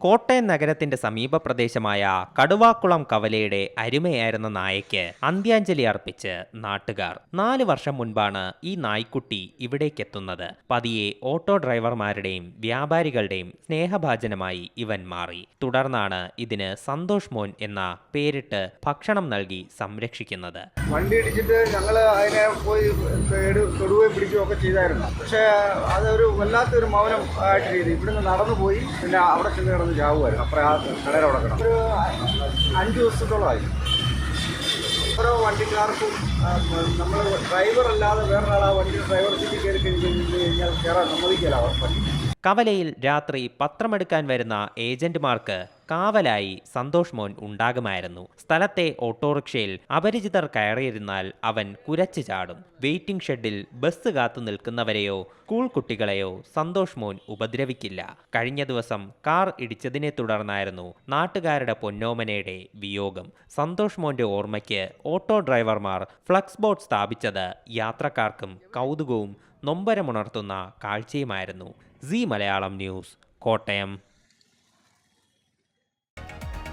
കോട്ടയം നഗരത്തിന്റെ സമീപ പ്രദേശമായ കടുവാക്കുളം കവലയുടെ അരുമയായിരുന്ന നായയ്ക്ക് അന്ത്യാഞ്ജലി അർപ്പിച്ച് നാട്ടുകാർ. നാല് വർഷം മുൻപാണ് ഈ നായ്ക്കുട്ടി ഇവിടേക്കെത്തുന്നത്. പതിയെ ഓട്ടോ ഡ്രൈവർമാരുടെയും വ്യാപാരികളുടെയും സ്നേഹഭാജനമായി ഇവൻ മാറി. തുടർന്നാണ് ഇതിന് സന്തോഷ് മോൻ എന്ന പേരിട്ട് ഭക്ഷണം നൽകി സംരക്ഷിക്കുന്നത്. വണ്ടി ഇടിച്ചിട്ട് ഞങ്ങൾ അതിനെ പോയി കേട് തൊടുകയും പിടിക്കുകയും ഒക്കെ ചെയ്തായിരുന്നു. പക്ഷേ അതൊരു വല്ലാത്തൊരു മൗനം ആയിട്ട് ചെയ്തു. ഇവിടുന്ന് നടന്നു പോയി പിന്നെ അവിടെ ചെന്ന് കിടന്ന് ചാവുമായിരുന്നു. അപ്പുറം ആ കടയുടെ അവിടെ കിടന്നു. ഒരു അഞ്ച് ദിവസത്തോളമായി ഓരോ വണ്ടിക്കാർക്കും നമ്മൾ ഡ്രൈവർ അല്ലാതെ വേറൊരാൾ ആ വണ്ടി ഡ്രൈവർ സീറ്റിൽ കയറി കഴിഞ്ഞ് കഴിഞ്ഞാൽ കയറാൻ സമ്മതിക്കില്ല വണ്ടി. കവലയിൽ രാത്രി പത്രമെടുക്കാൻ വരുന്ന ഏജന്റുമാർക്ക് കാവലായി സന്തോഷ് മോൻ ഉണ്ടാകുമായിരുന്നു. സ്ഥലത്തെ ഓട്ടോറിക്ഷയിൽ അപരിചിതർ കയറിയിരുന്നാൽ അവൻ കുരച്ചു ചാടും. വെയിറ്റിംഗ് ഷെഡിൽ ബസ് കാത്തു നിൽക്കുന്നവരെയോ സ്കൂൾ കുട്ടികളെയോ സന്തോഷ് മോൻ ഉപദ്രവിക്കില്ല. കഴിഞ്ഞ ദിവസം കാർ ഇടിച്ചതിനെ തുടർന്നായിരുന്നു നാട്ടുകാരുടെ പൊന്നോമനയുടെ വിയോഗം. സന്തോഷ് മോന്റെ ഓർമ്മയ്ക്ക് ഓട്ടോ ഡ്രൈവർമാർ ഫ്ലക്സ് ബോർഡ് സ്ഥാപിച്ചത് യാത്രക്കാർക്കും കൗതുകവും നൊമ്പരമുണർത്തുന്ന കാഴ്ചയുമായിരുന്നു. C Malayalam news Kottayam.